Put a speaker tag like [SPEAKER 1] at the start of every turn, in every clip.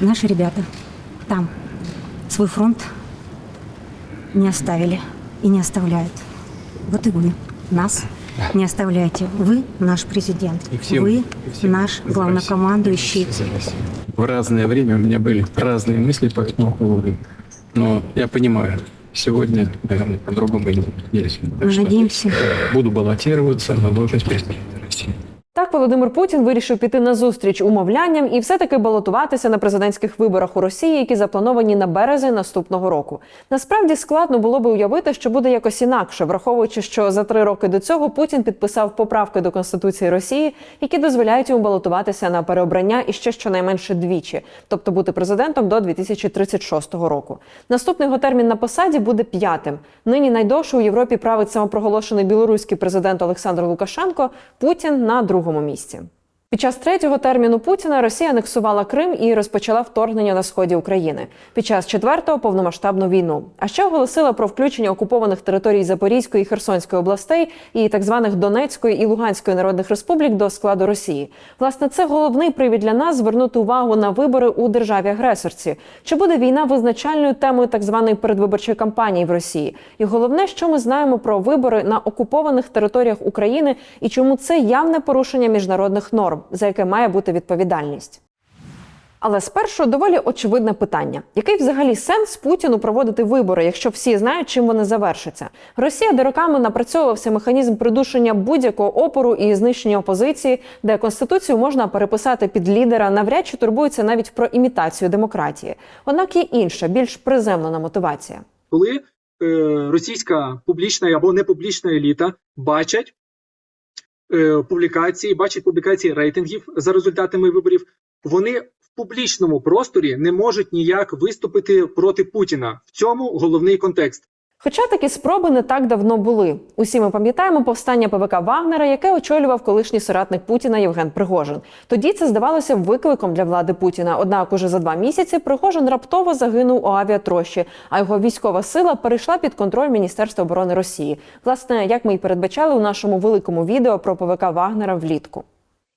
[SPEAKER 1] Наши ребята там свой фронт не оставили и не оставляют. Вот и вы нас не оставляете. Вы наш президент.
[SPEAKER 2] И всем-
[SPEAKER 1] вы
[SPEAKER 2] и всем
[SPEAKER 1] наш
[SPEAKER 2] за
[SPEAKER 1] главнокомандующий.
[SPEAKER 2] В разное время у меня были разные мысли по этому поводу. Но я понимаю, сегодня, наверное, по-другому нельзя.
[SPEAKER 1] Мы
[SPEAKER 2] Так что
[SPEAKER 1] надеемся.
[SPEAKER 2] буду баллотироваться на должность президента России.
[SPEAKER 3] Володимир Путін вирішив піти на зустріч умовлянням і все-таки балотуватися на президентських виборах у Росії, які заплановані на березень наступного року. Насправді складно було би уявити, що буде якось інакше, враховуючи, що за три роки до цього Путін підписав поправки до конституції Росії, які дозволяють йому балотуватися на переобрання і ще щонайменше двічі, тобто бути президентом до 2036 року. Наступний його термін на посаді буде п'ятим. Нині найдовше у Європі править самопроголошений білоруський президент Олександр Лукашенко. Путін на другому місці. Під час третього терміну Путіна Росія анексувала Крим і розпочала вторгнення на сході України. Під час четвертого повномасштабну війну. А ще оголосила про включення окупованих територій Запорізької і Херсонської областей і так званих Донецької і Луганської народних республік до складу Росії. Власне, це головний привід для нас звернути увагу на вибори у державі агресорці. Чи буде війна визначальною темою так званої передвиборчої кампанії в Росії? І головне, що ми знаємо про вибори на окупованих територіях України і чому це явне порушення міжнародних норм, за яке має бути відповідальність. Але спершу доволі очевидне питання: який взагалі сенс Путіну проводити вибори, якщо всі знають, чим вони завершаться? Росія де роками напрацьовувався механізм придушення будь-якого опору і знищення опозиції, де конституцію можна переписати під лідера, навряд чи турбується навіть про імітацію демократії. Однак є інша, більш приземлена мотивація.
[SPEAKER 4] коли е, російська публічна або непублічна еліта бачать публікації, бачать публікації рейтингів за результатами виборів, вони в публічному просторі не можуть ніяк виступити проти Путіна. В цьому головний контекст.
[SPEAKER 3] Хоча такі спроби не так давно були. Усі ми пам'ятаємо повстання ПВК Вагнера, яке очолював колишній соратник Путіна Євген Пригожин. Тоді це здавалося викликом для влади Путіна. Однак, уже за два місяці Пригожин раптово загинув у авіатрощі, а його військова сила перейшла під контроль Міністерства оборони Росії. Власне, як ми й передбачали у нашому великому відео про ПВК Вагнера влітку.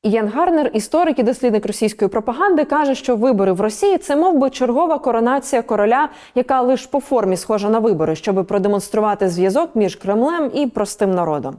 [SPEAKER 3] Ієн Гарнер, історик і дослідник російської пропаганди, каже, що вибори в Росії це мов би чергова коронація короля, яка лише по формі схожа на вибори, щоб продемонструвати зв'язок між Кремлем і простим народом.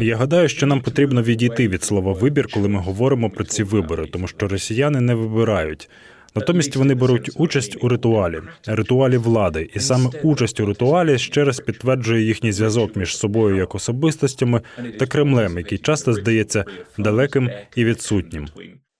[SPEAKER 5] Я гадаю, що нам потрібно відійти від слова вибір, коли ми говоримо про ці вибори, тому що росіяни не вибирають. Натомість вони беруть участь у ритуалі, ритуалі влади, і саме участь у ритуалі ще раз підтверджує їхній зв'язок між собою як особистостями та Кремлем, який часто здається далеким і відсутнім.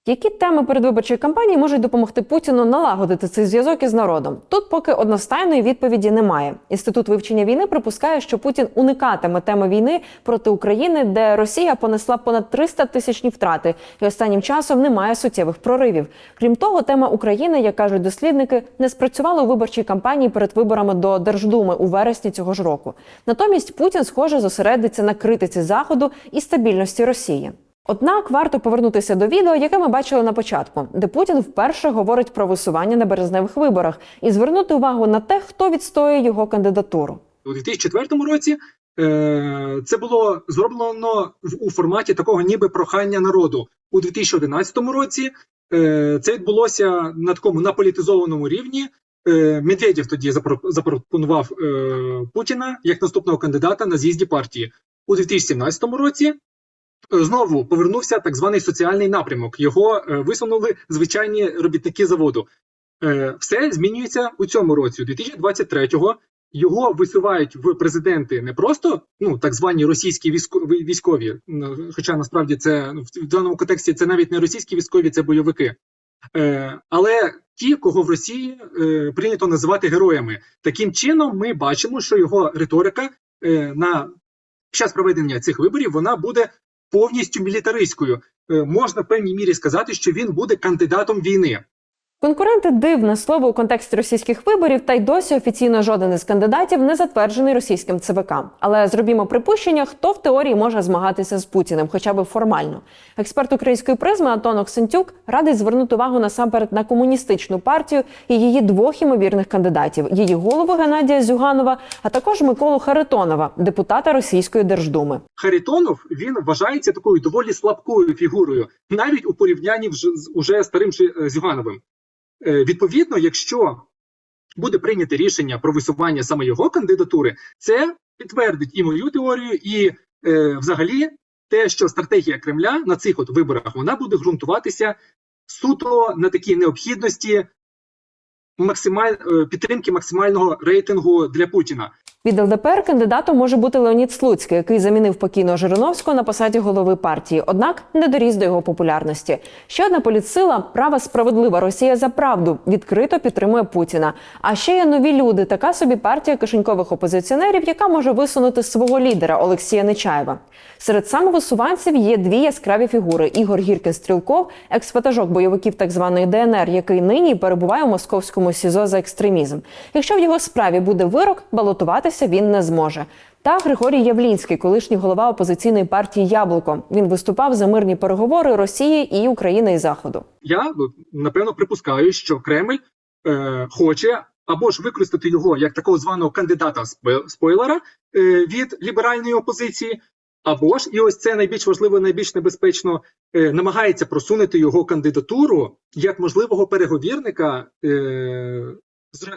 [SPEAKER 3] Які теми передвиборчої кампанії можуть допомогти Путіну налагодити цей зв'язок із народом? Тут поки одностайної відповіді немає. Інститут вивчення війни припускає, що Путін уникатиме теми війни проти України, де Росія понесла понад 300 тисячні втрати, і останнім часом немає суттєвих проривів. Крім того, тема України, як кажуть дослідники, не спрацювала у виборчій кампанії перед виборами до Держдуми у вересні цього ж року. Натомість Путін, схоже, зосередиться на критиці заходу і стабільності Росії. Однак варто повернутися до відео, яке ми бачили на початку, де Путін вперше говорить про висування на березневих виборах і звернути увагу на те, хто відстоює його кандидатуру.
[SPEAKER 4] У 2004 році е, це було зроблено в, у форматі такого ніби прохання народу. У 2011 році е, це відбулося на такому наполітизованому рівні. Е, Медведєв тоді запро- запропонував е, Путіна як наступного кандидата на з'їзді партії. У 2017 році знову повернувся так званий соціальний напрямок. Його е, висунули звичайні робітники заводу. Е, Все змінюється у цьому році. У 2023-го його висувають в президенти не просто ну так звані російські військо- військові, ну, хоча насправді це ну, в даному контексті це навіть не російські військові, це бойовики. Е, але ті, кого в Росії е, прийнято називати героями, таким чином ми бачимо, що його риторика е, на час проведення цих виборів вона буде повністю мілітаристською. Е, можна в певній мірі сказати, що він буде кандидатом війни.
[SPEAKER 3] Конкуренти дивне слово у контексті російських виборів, та й досі офіційно жоден із кандидатів не затверджений російським ЦВК. Але зробімо припущення, хто в теорії може змагатися з Путіним, хоча б формально. Експерт української призми Антон Оксентюк радить звернути увагу насамперед на комуністичну партію і її двох імовірних кандидатів: її голову Геннадія Зюганова, а також Миколу Харитонова, депутата Російської Держдуми.
[SPEAKER 4] Харитонов він вважається такою доволі слабкою фігурою, навіть у порівнянні вже з уже старим е, Зюгановим. Е, Відповідно, якщо буде прийнято рішення про висування саме його кандидатури, це підтвердить і мою теорію, і е, взагалі те, що стратегія Кремля на цих от виборах вона буде ґрунтуватися суто на такій необхідності максималь, е, підтримки максимального рейтингу для Путіна.
[SPEAKER 3] Від ЛДПР кандидатом може бути Леонід Слуцький, який замінив покійного Жириновського на посаді голови партії, однак не доріс до його популярності. Ще одна політсила права справедлива Росія за правду відкрито підтримує Путіна. А ще є нові люди. Така собі партія кишенькових опозиціонерів, яка може висунути свого лідера Олексія Нечаєва. Серед самовисуванців є дві яскраві фігури: Ігор Гіркін Стрілков, екс-ватажок бойовиків так званої ДНР, який нині перебуває у московському СІЗО за екстремізм. Якщо в його справі буде вирок, балотуватися він не зможе. Та Григорій Явлінський, колишній голова опозиційної партії Яблуко. Він виступав за мирні переговори Росії і України і Заходу.
[SPEAKER 4] Я напевно припускаю, що Кремль е, хоче або ж використати його як такого званого кандидата спойлера е, від ліберальної опозиції, або ж і ось це найбільш важливо, найбільш небезпечно, е, намагається просунути його кандидатуру як можливого переговірника е,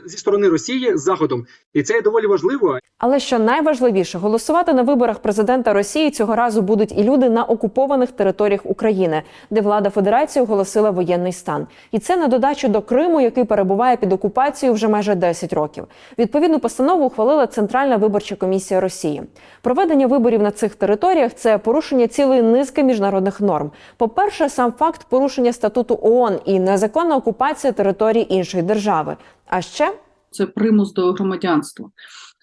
[SPEAKER 4] зі сторони Росії Заходом, і це є доволі важливо.
[SPEAKER 3] Але що найважливіше, голосувати на виборах президента Росії цього разу будуть і люди на окупованих територіях України, де влада Федерації оголосила воєнний стан. І це на додачу до Криму, який перебуває під окупацією вже майже 10 років. Відповідну постанову ухвалила Центральна виборча комісія Росії. Проведення виборів на цих територіях це порушення цілої низки міжнародних норм. По-перше, сам факт порушення статуту ООН і незаконна окупація території іншої держави. А ще
[SPEAKER 6] це примус до громадянства.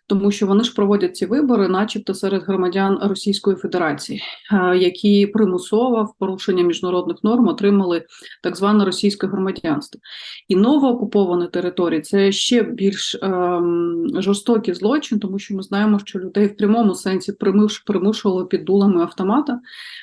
[SPEAKER 6] Тому що вони ж проводять ці вибори, начебто серед громадян Російської Федерації, е, які примусово в порушення міжнародних норм отримали так зване російське громадянство. І новоокуповані території це ще більш ем, жорстокий злочин, тому що ми знаємо, що людей в прямому сенсі примуш- примушували під дулами автомата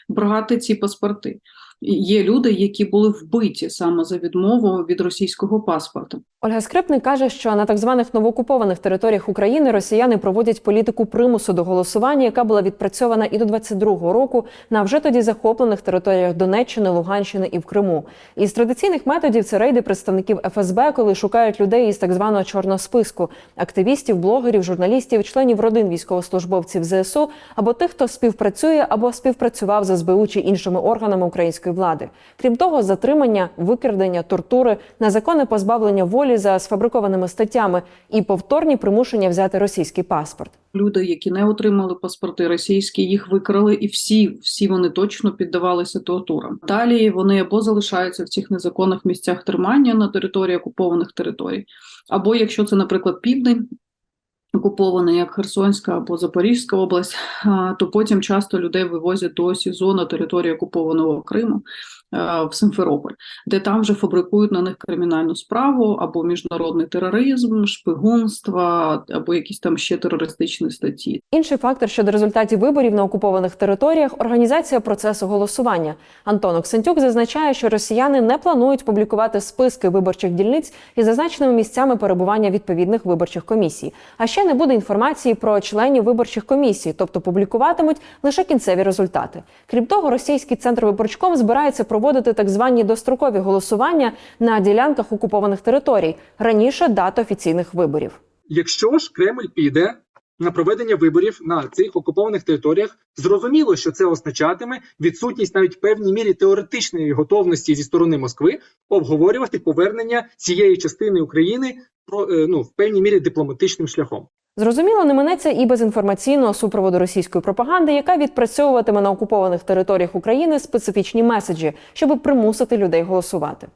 [SPEAKER 6] брати ці паспорти. Є люди, які були вбиті саме за відмову від російського паспорта.
[SPEAKER 3] Ольга Скрипник каже, що на так званих новоокупованих територіях України росіяни проводять політику примусу до голосування, яка була відпрацьована і до 22-го року на вже тоді захоплених територіях Донеччини, Луганщини і в Криму. Із традиційних методів це рейди представників ФСБ, коли шукають людей із так званого чорного списку активістів, блогерів, журналістів, членів родин військовослужбовців ЗСУ або тих, хто співпрацює або співпрацював з СБУ чи іншими органами української влади. Крім того, затримання, викрадення, тортури, незаконне позбавлення волі за сфабрикованими статтями і повторні примушення взяти російський паспорт.
[SPEAKER 6] люди, які не отримали паспорти російські, їх викрали, і всі, всі вони точно піддавалися тортурам. Далі вони або залишаються в цих незаконних місцях тримання на території окупованих територій, або якщо це, наприклад, південь. Окупований як Херсонська або Запорізька область, то потім часто людей вивозять до СІЗО на території окупованого Криму в Симферополь, де там вже фабрикують на них кримінальну справу або міжнародний тероризм, шпигунство, або якісь там ще терористичні статті.
[SPEAKER 3] Інший фактор щодо результатів виборів на окупованих територіях організація процесу голосування. Антон Оксентюк зазначає, що росіяни не планують публікувати списки виборчих дільниць із зазначеними місцями перебування відповідних виборчих комісій. А ще не буде інформації про членів виборчих комісій, тобто публікуватимуть лише кінцеві результати. Крім того, російський центр виборчком збирається проводити так звані дострокові голосування на ділянках окупованих територій раніше дат офіційних виборів.
[SPEAKER 4] Якщо ж Кремль піде на проведення виборів на цих окупованих територіях, зрозуміло, що це означатиме відсутність навіть в певній мірі теоретичної готовності зі сторони Москви обговорювати повернення цієї частини України про е, ну в певній мірі дипломатичним шляхом.
[SPEAKER 3] Зрозуміло, не минеться і без інформаційного супроводу російської пропаганди, яка відпрацьовуватиме на окупованих територіях України специфічні меседжі, щоб примусити людей голосувати.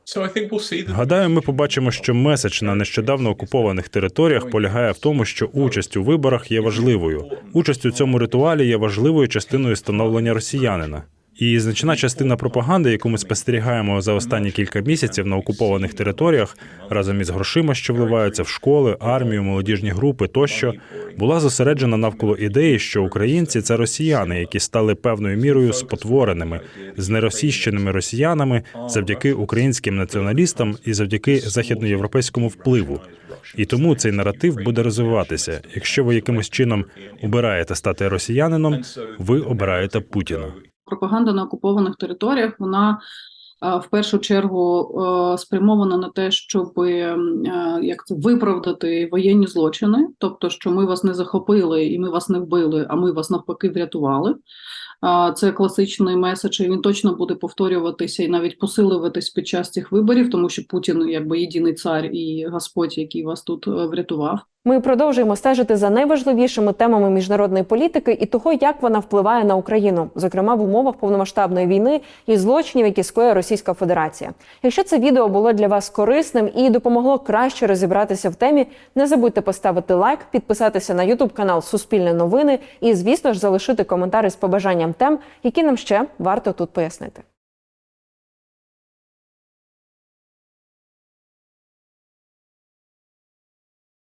[SPEAKER 5] Гадаю, ми побачимо, що меседж на нещодавно окупованих територіях полягає в тому, що участь у виборах є важливою. Участь у цьому ритуалі є важливою частиною становлення росіянина. І значна частина пропаганди, яку ми спостерігаємо за останні кілька місяців на окупованих територіях, разом із грошима, що вливаються в школи, армію, молодіжні групи тощо, була зосереджена навколо ідеї, що українці це росіяни, які стали певною мірою спотвореними, знеросійщеними росіянами завдяки українським націоналістам і завдяки західноєвропейському впливу. І тому цей наратив буде розвиватися. Якщо ви якимось чином обираєте стати росіянином, ви обираєте Путіна.
[SPEAKER 6] Пропаганда на окупованих територіях вона в першу чергу е, спрямована на те, щоб е, як це виправдати воєнні злочини, тобто, що ми вас не захопили і ми вас не вбили, а ми вас навпаки врятували. Це класичний меседж, і він точно буде повторюватися і навіть посилюватись під час цих виборів, тому що Путін якби єдиний цар і Господь, який вас тут е, врятував.
[SPEAKER 3] Ми продовжуємо стежити за найважливішими темами міжнародної політики і того, як вона впливає на Україну, зокрема в умовах повномасштабної війни і злочинів, які скоює Російська Федерація. Якщо це відео було для вас корисним і допомогло краще розібратися в темі, не забудьте поставити лайк, підписатися на Ютуб канал Суспільне новини і, звісно ж, залишити коментар із побажанням тем, які нам ще варто тут пояснити.